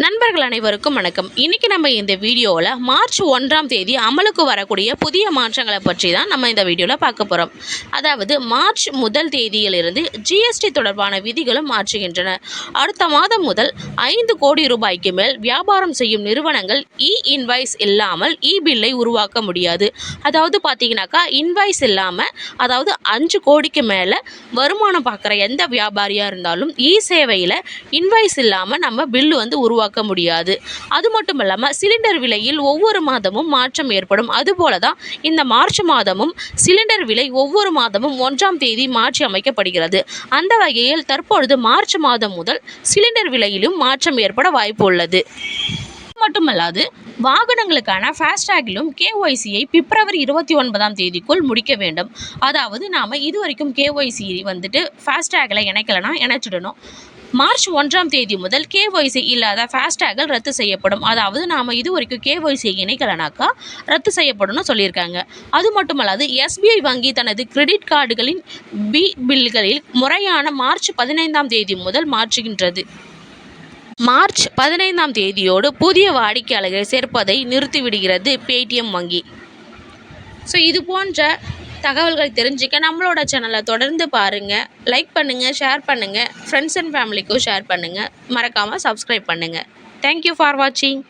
நண்பர்கள் அனைவருக்கும் வணக்கம். இன்றைக்கி நம்ம இந்த வீடியோவில் மார்ச் ஒன்றாம் தேதி அமலுக்கு வரக்கூடிய புதிய மாற்றங்களை பற்றி தான் நம்ம இந்த வீடியோவில் பார்க்க போகிறோம் அதாவது மார்ச் முதல் தேதியிலிருந்து ஜிஎஸ்டி தொடர்பான விதிகளும் மாற்றுகின்றன. அடுத்த மாதம் முதல் ஐந்து கோடி ரூபாய்க்கு மேல் வியாபாரம் செய்யும் நிறுவனங்கள் இ இன்வாய்ஸ் இல்லாமல் இ பில்லை உருவாக்க முடியாது. அதாவது பார்த்தீங்கன்னாக்கா இன்வாய்ஸ் இல்லாமல் அதாவது அஞ்சு கோடிக்கு மேலே வருமானம் பார்க்குற எந்த வியாபாரியாக இருந்தாலும் இ சேவையில் இன்வாய்ஸ் இல்லாமல் நம்ம பில்லு வந்து உருவாக்க முடியாது. அது மட்டும் இல்லாமல் சிலிண்டர் விலையில் ஒவ்வொரு மாதமும் மாற்றம் ஏற்படும். அதுபோல தான் இந்த மார்ச் மாதமும் சிலிண்டர் விலை ஒவ்வொரு மாதமும் ஒன்றாம் தேதி மாற்றி அமைக்கப்படுகிறது. அந்த வகையில் தற்பொழுது மார்ச் மாதம் முதல் சிலிண்டர் விலையிலும் மாற்றம் ஏற்பட வாய்ப்பு உள்ளது. மட்டுமல்லாது வாகனங்களுக்கான ஃபாஸ்டேகிலும் கேஒய்சியை பிப்ரவரி இருபத்தி ஒன்பதாம் தேதிக்குள் முடிக்க வேண்டும். அதாவது நாம் இது வரைக்கும் கேஒய்சி வந்துட்டு ஃபாஸ்டேகில் இணைக்கலைன்னா இணைச்சிடணும். மார்ச் ஒன்றாம் தேதி முதல் கேஒய்சி இல்லாத ஃபாஸ்டேக்கள் ரத்து செய்யப்படும். அதாவது நாம் இது வரைக்கும் கேஒய்சி இணைக்கலனாக்கா ரத்து செய்யப்படும்னு சொல்லியிருக்காங்க. அது மட்டுமல்லாது எஸ்பிஐ வங்கி தனது கிரெடிட் கார்டுகளின் பி பில்களில் முறையான மார்ச் பதினைந்தாம் தேதி முதல் மாற்றுகின்றது. மார்ச் பதினைந்தாம் தேதியோடு புதிய வாடிக்கையாளர்களை சேர்ப்பதை நிறுத்திவிடுகிறது பேடிஎம் வங்கி. ஸோ இது போன்ற தகவல்கள் தெரிஞ்சுக்க நம்மளோட சேனலை தொடர்ந்து பாருங்கள் லைக் பண்ணுங்கள் ஷேர் பண்ணுங்கள் ஃப்ரெண்ட்ஸ் அண்ட் ஃபேமிலிக்கும் ஷேர் பண்ணுங்கள் மறக்காமல் சப்ஸ்கிரைப் பண்ணுங்கள் தேங்க்யூ ஃபார் வாட்சிங்